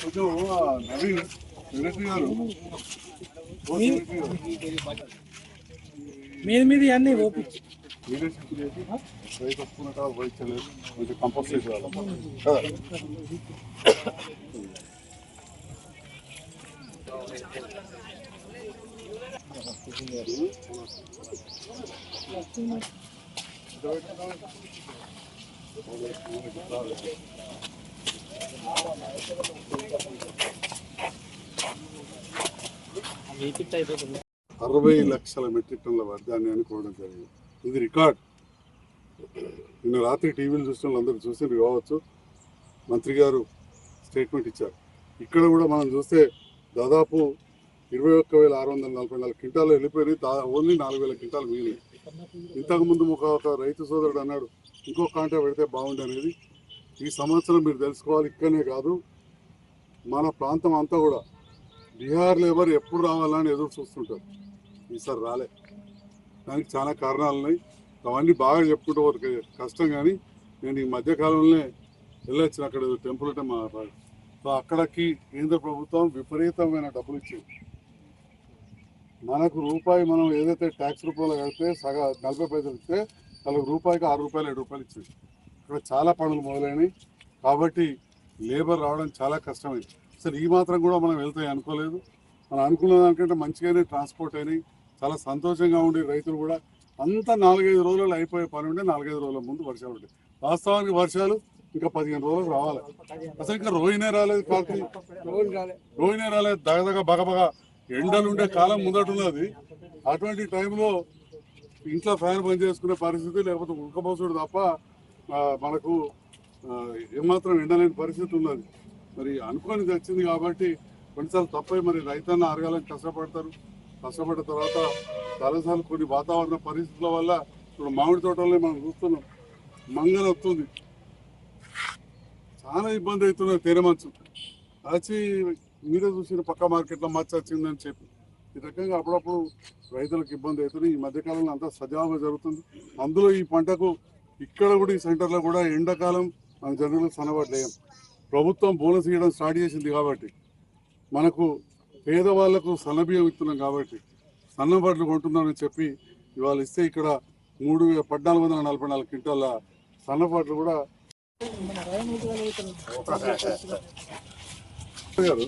కొంచెం నవీన్ డైరెక్టర్ గారు ఓ డైరెక్టర్ గారు మీద మీద అన్ని ఓపి లీడర్షిప్ చేసి రైతు కొంచెం కంపల్సరీ కావాలి అరవై లక్షల మెట్రిక్ టన్ల వర్ధాన్యాన్ని కోవడం జరిగింది. ఇది రికార్డ్. నిన్న రాత్రి టీవీలు చూసిన వాళ్ళందరూ చూసి కావచ్చు మంత్రి గారు స్టేట్మెంట్ ఇచ్చారు. ఇక్కడ కూడా మనం చూస్తే దాదాపు ఇరవై ఒక్క వేల ఆరు వందల నలభై నాలుగు క్వింటాలు వెళ్ళిపోయినాయి. దా ఓన్లీ నాలుగు వేల క్వింటాలు మిగిలినాయి. ఇంతకుముందు ఒక ఒక రైతు సోదరుడు అన్నాడు ఇంకో కాంటా పెడితే బాగుండు అనేది. ఈ సంవత్సరం మీరు తెలుసుకోవాలి ఇక్కడనే కాదు. మన ప్రాంతం అంతా కూడా బీహార్ లేబర్ ఎప్పుడు రావాలని ఎదురు చూస్తుంటారు. ఈసారి రాలే. దానికి చాలా కారణాలు ఉన్నాయి. అవన్నీ బాగా చెప్పుకుంటూ కష్టం కానీ నేను ఈ మధ్యకాలంలోనే వెళ్ళొచ్చిన అక్కడ టెంపుల్ అంటే మా సో అక్కడికి కేంద్ర ప్రభుత్వం విపరీతమైన డబ్బులు ఇచ్చింది. మనకు రూపాయి మనం ఏదైతే ట్యాక్స్ రూపాయలు కడితే సగ నలభై పైసలు ఇస్తే వాళ్ళకి రూపాయికి ఆరు రూపాయలు ఏడు రూపాయలు ఇచ్చింది. ఇక్కడ చాలా పనులు మొదలైనవి. కాబట్టి లేబర్ రావడం చాలా కష్టమైంది. సరే ఈ మాత్రం కూడా మనం వెళ్తాయి అనుకోలేదు. మనం అనుకున్న దానికంటే మంచిగానే ట్రాన్స్పోర్ట్ అయినాయి. చాలా సంతోషంగా ఉండి రైతులు కూడా అంతా నాలుగైదు రోజులు అయిపోయే పని ఉంటే నాలుగైదు రోజుల ముందు వర్షాలు ఉంటాయి వాస్తవానికి వర్షాలు ఇంకా పదిహేను రోజులకు రావాలి. అసలు ఇంకా రోహినే రాలేదు కార్తీ రోహినే రాలేదు. దగదగ బగబగ ఎండలు ఉండే కాలం ముందటున్నది అటువంటి టైంలో ఇంట్లో ఫ్యాన్ పని చేసుకునే పరిస్థితి లేకపోతే ఉడకపోసుడు తప్ప మనకు ఏమాత్రం ఎండలేని పరిస్థితి ఉన్నది. మరి అనుకోని వచ్చింది కాబట్టి కొన్నిసార్లు తప్పై. మరి రైతన్న అరగాలని కష్టపడతారు. కష్టపడిన తర్వాత చాలాసార్లు కొన్ని వాతావరణ పరిస్థితుల వల్ల ఇప్పుడు మామిడి తోటలే మనం చూస్తున్నాం. మంగళ వస్తుంది. చాలా ఇబ్బంది అవుతున్నది తేనెమంచు వచ్చి మీరే చూసిన పక్క మార్కెట్లో మచ్చ వచ్చిందని చెప్పి. ఈ రకంగా అప్పుడప్పుడు రైతులకు ఇబ్బంది అవుతుంది. ఈ మధ్యకాలంలో అంతా సజావుగా జరుగుతుంది. అందులో ఈ పంటకు ఇక్కడ కూడా ఈ సెంటర్లో కూడా ఎండాకాలం మన జనరల్ సనబడలేం ప్రభుత్వం బోనస్ ఇవ్వడం స్టార్ట్ చేసింది కాబట్టి మనకు పేదవాళ్ళకు సన్నబియ్యం ఇస్తున్నాం కాబట్టి సన్నబడ్లు కొంటున్నామని చెప్పి ఇవాళ ఇస్తే ఇక్కడ మూడు పద్నాలుగు వందల నలభై నాలుగు క్వింటాల సన్నబడ్లు కూడా గారు,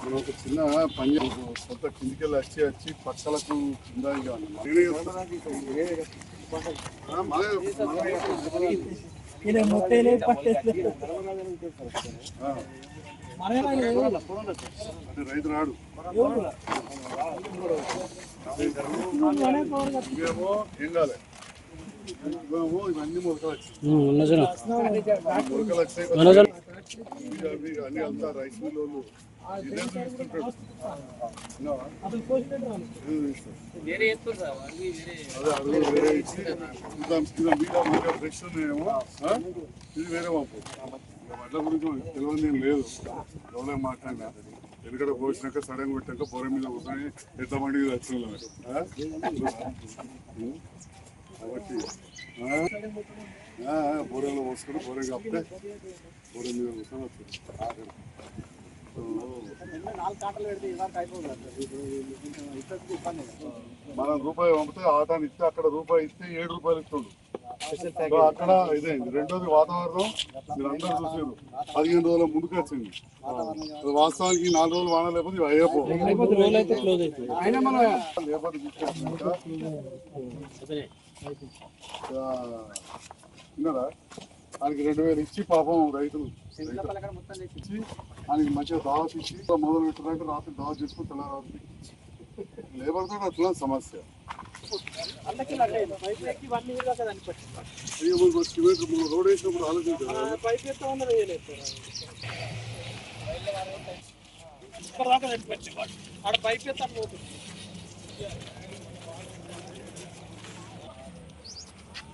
మనం ఒక చిన్న పని చేద్దాం. కొంత కిందికి వచ్చి వచ్చి పక్కలకు కింద ఇక రైతు రాడు ఏం కాలే ఇవన్నీ మొలకలు వచ్చాయి మొలకలు వచ్చాయి అన్ని అంతా రైస్ మిల్ వాళ్ళు వేరే ఫ్రెష్ ఉన్నాయేమో ఇది వేరే పంపు వడ్ల గురించి తెలియదు నేను లేదు. ఎవరే మాట్లాడినా ఎందుకంటే పోసినాక సడన్ పెట్టాక పొర మీద కూర్చొని ఎంత బండి వచ్చిన కాబట్టి బోరెలో పోసుకుని బోరె కప్పితే బోరె మీద కూర్చొని వచ్చింది ఆఖరి. మనం రూపాయి పంపితే ఆటాన్ని ఇస్తే అక్కడ రూపాయి ఇస్తే ఏడు రూపాయలు ఇస్తుండ్రు. అక్కడ ఇదైంది. రెండోది వాతావరణం. మీరు అందరూ చూసారు పదిహేను రోజుల ముందుకు వచ్చింది. అది వాస్తవానికి నాలుగు రోజులు వాన లేకపోతే ఇవి అయ్యపో విన్నారా ఆయనకి రెండు వేలు ఇచ్చి పాపం రైతులు. ఇచ్చి ఆయనకి మంచిగా దావత్ ఇచ్చి మొదలు పెట్టారంటే రాత్రి దావత్ చేసుకుని తెల్లారి లేబర్ తోటి అట్లా సమస్య. రోడ్ వేసినప్పుడు ఆలోచించారు పైప్ ఎత్తా ఉన్నారు ఇక్కడ దాకా తెచ్చిపెట్టి ఆడ పైప్ ఎత్తా పోతుంది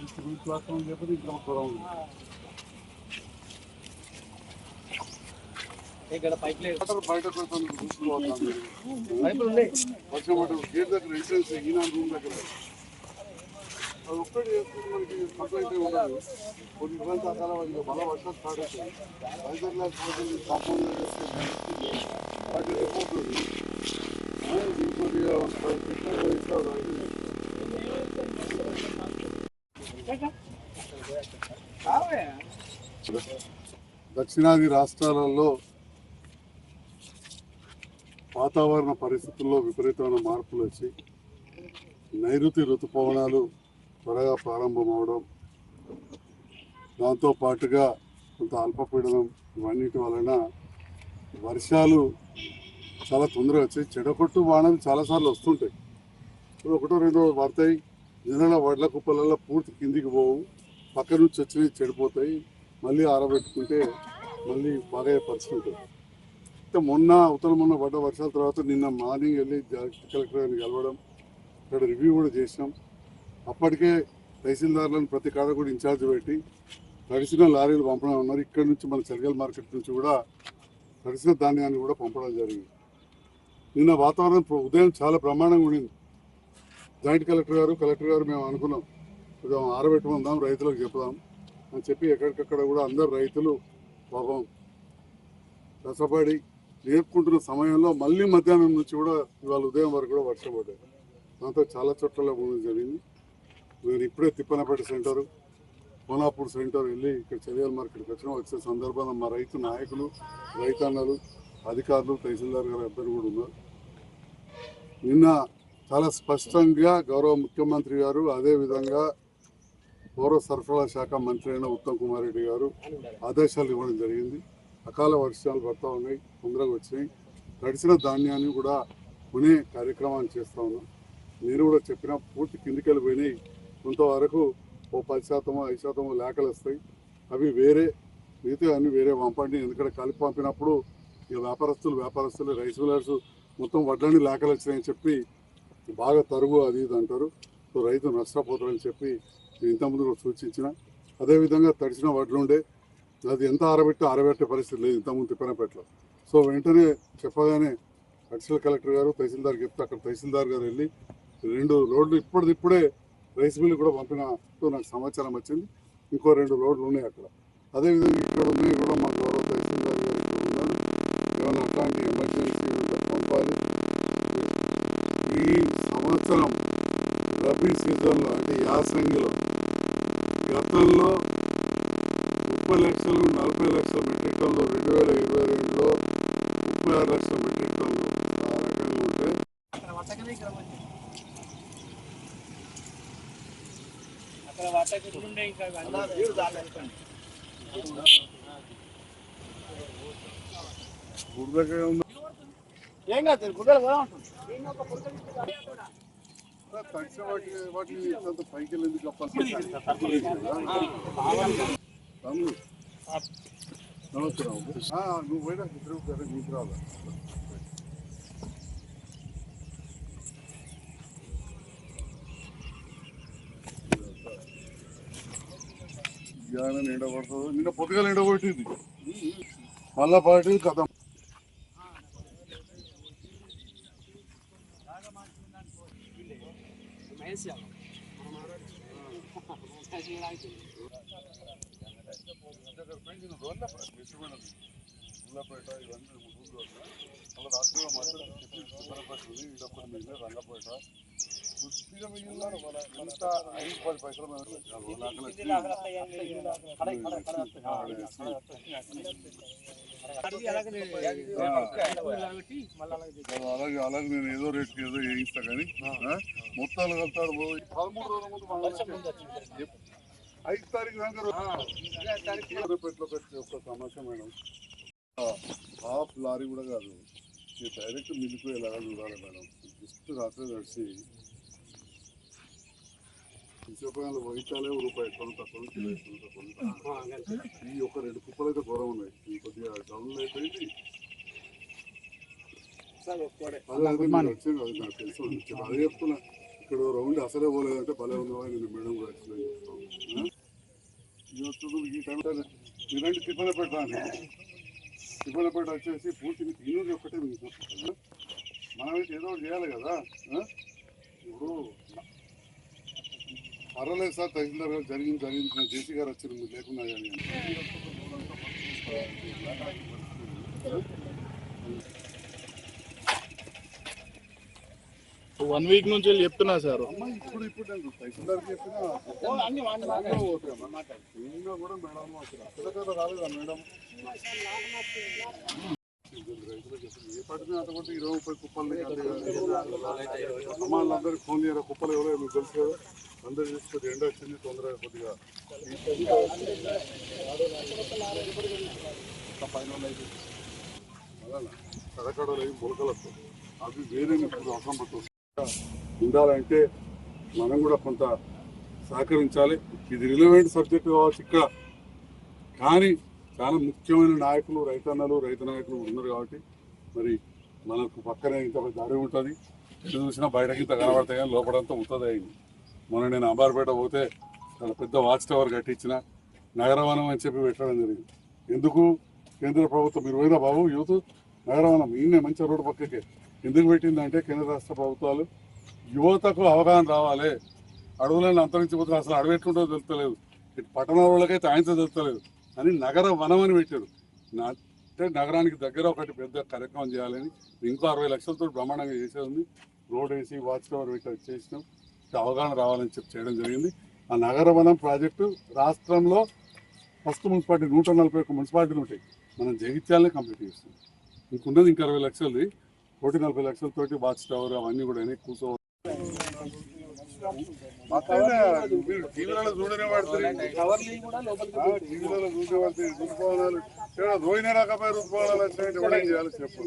సిమెంట్ ప్లాట్ఫామ్ లేకపోతే ఇంకా దూరం ఉంది ఇక్కడ పైప్ లేదు. బయట. పైపులు ఉన్నాయి. వర్షం పడ్డ గేట్ దగ్గర ఎంట్రెన్స్ రూమ్ దగ్గర. అది ఒక్కటి చేసుకుంటే మనకి కంప్లైంట్ ఉండదు. కొన్ని ఇబ్బంది వర్షం స్టార్ట్ అవుతుంది వైజాగ్ పోతుంది కాంపౌండ్ వాటి పోతుంది దక్షిణాది రాష్ట్రాలలో వాతావరణ పరిస్థితుల్లో విపరీతమైన మార్పులు వచ్చి నైరుతి ఋతుపవనాలు త్వరగా ప్రారంభమవడం దాంతో పాటుగా కొంత అల్పపీడనం ఇవన్నిటి వలన వర్షాలు చాలా తొందరగా వచ్చాయి. చెడగొట్టు వానలు చాలాసార్లు వస్తుంటాయి. ఇప్పుడు ఒకటో రెండో పడతాయి జనరల్ వడ్ల కుప్పలలో పూర్తి కిందికి పోవు. పక్క నుంచి వచ్చినవి చెడిపోతాయి. మళ్ళీ ఆరబెట్టుకుంటే మళ్ళీ బాగా పరిస్థితి ఉంటుంది. అయితే మొన్న అవతల మొన్న పడ్డ వర్షాల తర్వాత నిన్న మార్నింగ్ వెళ్ళి జాయింట్ కలెక్టర్ గారిని కలవడం ఇక్కడ రివ్యూ కూడా చేసినాం. అప్పటికే తహసీల్దారులను ప్రతి కాడ కూడా ఇన్ఛార్జ్ పెట్టి తడిసిన లారీలు పంపడం ఉన్నారు. ఇక్కడ నుంచి మన చెరగల్ మార్కెట్ నుంచి కూడా తడిసిన ధాన్యాన్ని కూడా పంపడం జరిగింది. నిన్న వాతావరణం ఉదయం చాలా బ్రహ్మాండంగా ఉండింది. జాయింట్ కలెక్టర్ గారు కలెక్టర్ గారు మేము అనుకున్నాం కొంచెం ఆరబెట్టుకుందాం రైతులకు చెప్దాం అని చెప్పి ఎక్కడికక్కడ కూడా అందరు రైతులు పాపం కష్టపడి నేర్పుకుంటున్న సమయంలో మళ్ళీ మధ్యాహ్నం నుంచి కూడా ఇవాళ ఉదయం వరకు కూడా వర్షం పడ్డాయి దాంతో చాలా చోట్ల ఉండడం జరిగింది. నేను ఇప్పుడే తిప్పనపేట సెంటర్ కోనాపూర్ సెంటర్ వెళ్ళి ఇక్కడ చర్యల్ మార్కెట్కి వచ్చిన వచ్చే సందర్భంలో మా రైతు నాయకులు రైతన్నలు అధికారులు తహసీల్దార్ గారు ఇద్దరు కూడా ఉన్నారు. నిన్న చాలా స్పష్టంగా గౌరవ ముఖ్యమంత్రి గారు అదేవిధంగా పౌర సరఫరా శాఖ మంత్రి అయిన ఉత్తమ్ కుమార్ రెడ్డి గారు ఆదేశాలు ఇవ్వడం జరిగింది. అకాల వర్షాలు పడతా ఉన్నాయి తొందరగా వచ్చినాయి. తడిసిన ధాన్యాన్ని కూడా కొనే కార్యక్రమాన్ని చేస్తా ఉన్నాం. నేను కూడా చెప్పిన పూర్తి కిందికి వెళ్ళిపోయినాయి కొంతవరకు ఓ పది శాతమో ఐదు శాతమో లేఖలు వస్తాయి. అవి వేరే మిగతా అన్ని వేరే పంపండి. ఎందుకంటే కలిపి పంపినప్పుడు ఇక వ్యాపారస్తులు వ్యాపారస్తులు రైస్ మిల్లర్స్ మొత్తం వడ్లని లేఖలు వచ్చినాయని చెప్పి బాగా తరుగు అది ఇది అంటారు. సో రైతు నష్టపోతారని చెప్పి ఇంతకుముందు కూడా సూచించిన. అదేవిధంగా తడిసిన వడ్లు ఉండే అది ఎంత ఆరబెట్టి ఆరబెట్టే పరిస్థితి లేదు ఇంతకుముందు తిప్పనపేటలో. సో వెంటనే చెప్పగానే అడిషనల్ కలెక్టర్ గారు తహసీల్దార్ చెప్తే అక్కడ తహసీల్దార్ గారు వెళ్ళి రెండు రోడ్లు ఇప్పటిదిప్పుడే రైస్ మిల్ కూడా పంపినట్టు నాకు సమాచారం వచ్చింది. ఇంకో రెండు రోడ్లు ఉన్నాయి అక్కడ. అదేవిధంగా ఇక్కడ ఉన్నాయి కూడా మా గౌరవ తహసీల్దార్ గారు ఉన్నారు. ఏమైనా అట్లాంటి ఎమర్జెన్సీ పంపాలి. ఈ సంవత్సరం రబీ సీజన్లో అంటే యాసంగిలో గతంలో ముప్పై లక్షలు నలభై లక్షల మెట్రిక్ టన్లు రెండు వేల ఇరవై రెండులో ముప్పై ఆరు లక్షల మెట్రిక్ టన్లు ఆ రకంగా ఉంటే. బురదగా ఉంది. ఏం కాదు గుడ్డలు కూడా ఉంటుంది. వాటి వాటిని ఇంత పైకి వెళ్ళి తమ్ముడు. నమస్కారం. నువ్వు పోయినా ఇద్దరు కదా నీకు రాదా? జ్ఞానం ఎండబడుతుంది నిన్న పొద్దుగా ఎండబట్టింది మళ్ళా పాటి కథ. మహేష్ యాదవ్. ఉల్లపేట ఇవన్నీ ఊళ్ళు అలా రాత్రిలో మాత్రం ఇడపల్లి రంగపేట పుష్టిగా మిగిలిన ఎంత ఐదు పది పైసలు మళ్ళీ అలాగే. అలాగే నేను ఏదో రేటుకి ఏదో వేయిస్తా కానీ? మొత్తాలు కలుతాడు పదమూడు రోజుల ముందు ఐదు తారీఖు దాకా పెట్టే ఒక సమస్య మేడం. హాఫ్ లారీ కూడా కాదు. ఈ డైరెక్ట్ మిల్లుకు ఎలాగా చూడాలి మేడం. జస్ట్ రాత్రి నడిచి తీసుకుపోయిన వైతాలే రూపాయి కొంత కొంత కొంత. ఈ ఒక రెండు కుప్పలు అయితే ఘోరం ఉన్నాయి. ఈ కొద్దిగా డౌన్ అయిపోయింది. అదే మీరు చెప్తున్నా. ఇక్కడ రౌండ్ అసలే పోలేదంటే భలే ఉంది అని నేను మేడం కూడా ఎక్స్ప్లెయిన్ ఈ టైం ఇలాంటి టిఫిన్ పెట్టాను తిప్పలపేట వచ్చేసి పూర్తి మీకు ఇల్లు ఒక్కటే మీకు మనమైతే ఏదో చేయాలి కదా ఇప్పుడు పర్వాలేదు సార్ తహసీల్దార్ గారు జరిగింది జరిగింది. జేసీ గారు వచ్చారు మీరు లేకున్నా కానీ వన్ వీక్ నుంచి వెళ్ళి చెప్తున్నా సార్. అమ్మ ఇప్పుడు ఇప్పుడు నేను తహసీల్దార్ చెప్పినా కూడా మేడం అసలు కదా రాలేదా మేడం? ఏ పడినా అటువంటి ఇరవై ముప్పై కుప్పల్ని అమ్మాళ్ళందరికీ ఫోన్ చేయరా? కుప్పలు ఎవరో మీకు తెలుసు కదా? ఎండ వచ్చింది తొందరగా కొద్దిగా. కడకడలు అవి మొలకలతో అవి వేరే అవసరం ఉండాలంటే మనం కూడా కొంత సహకరించాలి. ఇది రిలవెంట్ సబ్జెక్ట్ కావచ్చు ఇక్కడ. కానీ చాలా ముఖ్యమైన నాయకులు రైతన్నలు రైతు నాయకులు ఉన్నారు కాబట్టి మరి మనకు పక్కనే ఇంత దారి ఉంటుంది. ఎటు చూసినా బయటకి ఇంత కనబడతాయి కానీ లోపలంతా ఉంటుంది అయింది. మొన్న నేను అంబార్పేట పోతే చాలా పెద్ద వాచ్ టవర్ కట్టించిన. నగరవనం అని చెప్పి పెట్టడం జరిగింది. ఎందుకు? కేంద్ర ప్రభుత్వం మీరు పోయినా బాబు? యూత్? నగరవనం ఈయన మంచి రోడ్డు పక్కకి. ఎందుకు పెట్టిందంటే కేంద్ర రాష్ట్ర ప్రభుత్వాలు యువతకు అవగాహన రావాలి. అడవులను అంతరించిపోతున్న అసలు అడవి ఎట్లుంటో తెలుస్తలేదు. ఇటు వాళ్ళకైతే ఆయనతో తెలుస్తలేదు. అని నగర వనం అని పెట్టారు. అంటే నగరానికి దగ్గర ఒకటి పెద్ద కార్యక్రమం చేయాలని ఇంకో అరవై లక్షలతో బ్రహ్మాండంగా చేసేది రోడ్ వేసి వాచ్ టవర్ పెట్టి చేసినాం. అవగాహన రావాలని చెప్పి చేయడం జరిగింది. ఆ నగర వనం ప్రాజెక్టు రాష్ట్రంలో ఫస్ట్ మున్సిపాలిటీ నూట నలభై ఒక్క మున్సిపాలిటీలు ఉంటాయి. మనం జగిత్యాలనే కంప్లీట్ చేస్తాం ఇంకున్నది ఇంకా అరవై లక్షలది. కోటి నలభై లక్షలతోటి వాచ్ టవర్ అవన్నీ కూడా అయినాయి. కూర్చో టీవీలలో చూడనే పడుతుంది కవర్లు కూడా లోపలికి ఋతుపవనాలు రోహిణి రాకపోయి ఋతుపవనాలు వచ్చినాయంటే కూడా ఏం చేయాలి చెప్పు.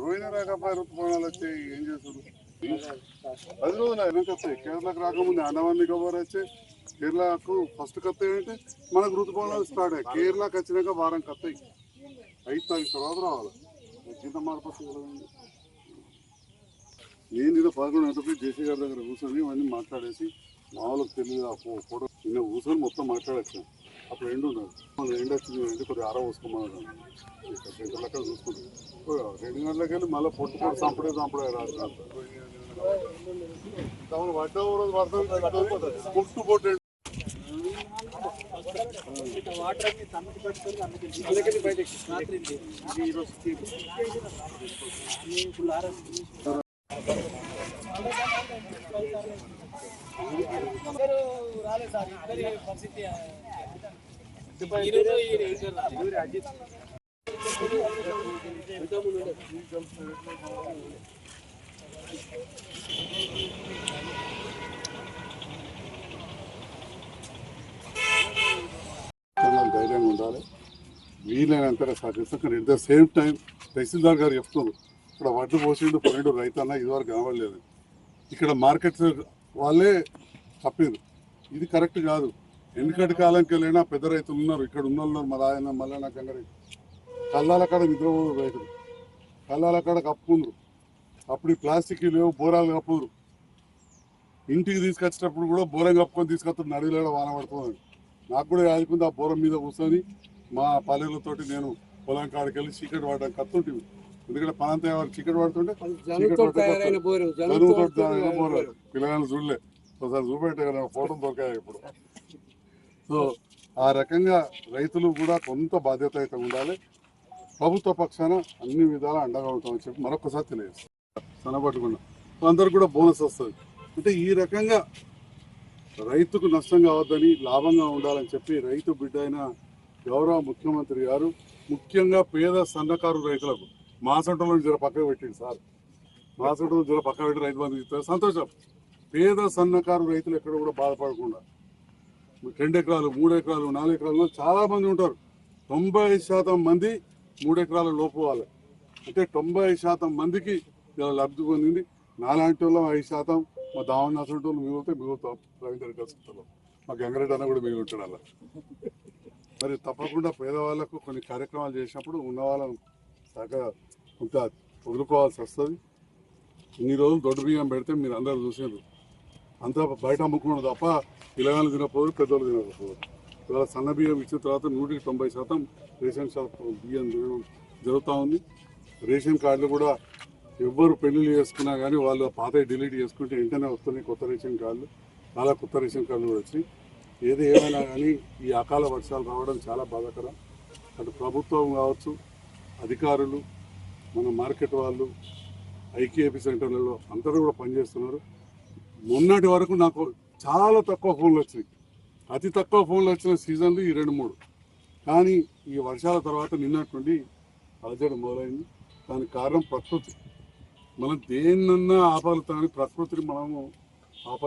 రోహిణి ఋతుపవనాలు వచ్చాయి. ఏం చేస్తారు పది రోజులు వెనక వస్తాయి కేరళకు రాకముందు అండమాన్ నికోబార్ వచ్చాయి. కేరళకు ఫస్ట్ కత్త ఏంటంటే మనకు ఋతుపవనాలు స్టార్ట్ అయ్యాయి. కేరళకు వచ్చినాక వారం కత్తాయి ఐదు తారీఖు తర్వాత రావాలి. జీతం మార్పు నేను ఇలా పదకొండు గంటలకి జేసీ గారి దగ్గర కూర్చొని ఇవన్నీ మాట్లాడేసి మా వాళ్ళకి తెలియదు ఆ ఫో- ఫోటో. నిన్న కూర్చొని మొత్తం మాట్లాడచ్చు. అప్పుడు ఎండు ఉన్నది. ఎండ వచ్చింది అంటే కొద్దిగా ఆరో పోసుకోమన్నాడు రెండు లెక్కలు చూసుకుంటాం. రెండు గంటలకు వెళ్ళి మళ్ళీ పొట్టు పొట్టు చంపడే చంపడే రాదు రాత్రి రాలేదు సార్. ఇద్దరి పరిస్థితి ఈరోజు అజిత్ ధైర్యంగా ఉండాలి. వీలైనంత సహకరిస్తాం. At the same time tahsildar గారు చెప్తున్నారు. ఇక్కడ వడ్లు పోసిండు పోయిండు రైతన్న ఇదివరకు కనబడలేదు ఇక్కడ మార్కెట్ వాళ్ళే తప్పింది ఇది కరెక్ట్ కాదు. ఎందుకంటే కాలంకి వెళ్ళినా పెద్ద రైతులు ఉన్నారు. ఇక్కడ ఉన్న వాళ్ళు ఉన్నారు, మా ఆయన మల్లన్న కంగరి కళ్ళాల కాడ నిద్రపోదు రైతులు. కళ్ళాల కాడ కప్పుకుందరు అప్పుడు ఈ ప్లాస్టిక్ లేవు బోరాలు కప్పుదురు. ఇంటికి తీసుకొచ్చేటప్పుడు కూడా బోరం కప్పుకొని తీసుకొస్తారు నడిలో వాన పడుతుంది నాకు కూడా ఆదుకుంది ఆ బోరం మీద కూర్చొని మా పల్లెలతోటి నేను పొలం కాడికి వెళ్ళి చీకటి పడడం కత్తుంటివి ఎందుకంటే పనంతా ఎవరు చీకటి పడుతుంటే బోరం పిల్లగాళ్ళు చూడలే. ఒకసారి చూపెట్టే కదా ఫోటో దొరికాయి ఇప్పుడు. సో ఆ రకంగా రైతులు కూడా కొంత బాధ్యత అయితే ఉండాలి. ప్రభుత్వ పక్షాన అన్ని విధాలా అండగా ఉంటామని చెప్పి మరొకసారి తెలియజేస్తాం సనపట్టుకున్నా అందరికి కూడా బోనస్ వస్తుంది. అంటే ఈ రకంగా రైతుకు నష్టం కావద్దని లాభంగా ఉండాలని చెప్పి రైతు బిడ్డ అయిన గౌరవ ముఖ్యమంత్రి గారు ముఖ్యంగా పేద సన్నకారు రైతులకు మాసంటలో జర పక్కకు పెట్టింది సార్. మాసంటలో జర పక్క పెట్టి రైతు బంధు ఇస్తారు సంతోషం. పేద సన్నకారు రైతులు ఎక్కడ కూడా బాధపడకుండా రెండు ఎకరాలు మూడు ఎకరాలు నాలుగు ఎకరాలు చాలా మంది ఉంటారు. తొంభై శాతం మంది మూడు ఎకరాల లోపు వాళ్ళు. అంటే తొంభై శాతం మందికి లబ్ధి పొందింది. నాలాంటి వాళ్ళం ఐదు శాతం మా దావన్ అసలు వాళ్ళు మిగిలితే మిగులుతాం రవీంద్ర కలుసుకుంటాం మా గంగారెడ్డి అన్న కూడా మిగులుతాడు అలా. మరి తప్పకుండా పేదవాళ్ళకు కొన్ని కార్యక్రమాలు చేసినప్పుడు ఉన్న వాళ్ళను సగ కొంత వదులుకోవాల్సి వస్తుంది. ఇన్ని రోజులు దొడ్డు బియ్యం పెడితే మీరు అందరూ చూసారు అంతా బయట అమ్ముకున్నాడు తప్ప పిల్లగాళ్ళు తినకపోదు పెద్దోళ్ళు తినకపోదు ఇవాళ సన్న బియ్యం ఇచ్చిన తర్వాత నూటికి తొంభై శాతం రేషన్ షాప్ బియ్యం జరుగుతూ ఉంది. రేషన్ కార్డులు కూడా ఎవ్వరు పెళ్ళి చేసుకున్నా కానీ వాళ్ళు పాత డిలీట్ చేసుకుంటే వెంటనే వస్తున్నాయి కొత్త రేషన్ కార్డులు. చాలా కొత్త రేషన్ కార్డులు కూడా వచ్చాయి ఏది ఏమైనా కానీ ఈ అకాల వర్షాలు రావడం చాలా బాధాకరం. అటు ప్రభుత్వం కావచ్చు అధికారులు మన మార్కెట్ వాళ్ళు ఐకేపీ సెంటర్లలో అందరూ కూడా పనిచేస్తున్నారు. మొన్నటి వరకు నాకు చాలా తక్కువ ఫోన్లు వచ్చినాయి. అతి తక్కువ ఫోన్లు వచ్చిన సీజన్లు ఈ రెండు మూడు. కానీ ఈ వర్షాల తర్వాత నిన్నటి నుండి అలజడి మొదలైంది. దానికి కారణం ప్రకృతి. మనం దేన్నన్నా ఆపాలి కానీ ప్రకృతిని మనము ఆపాలి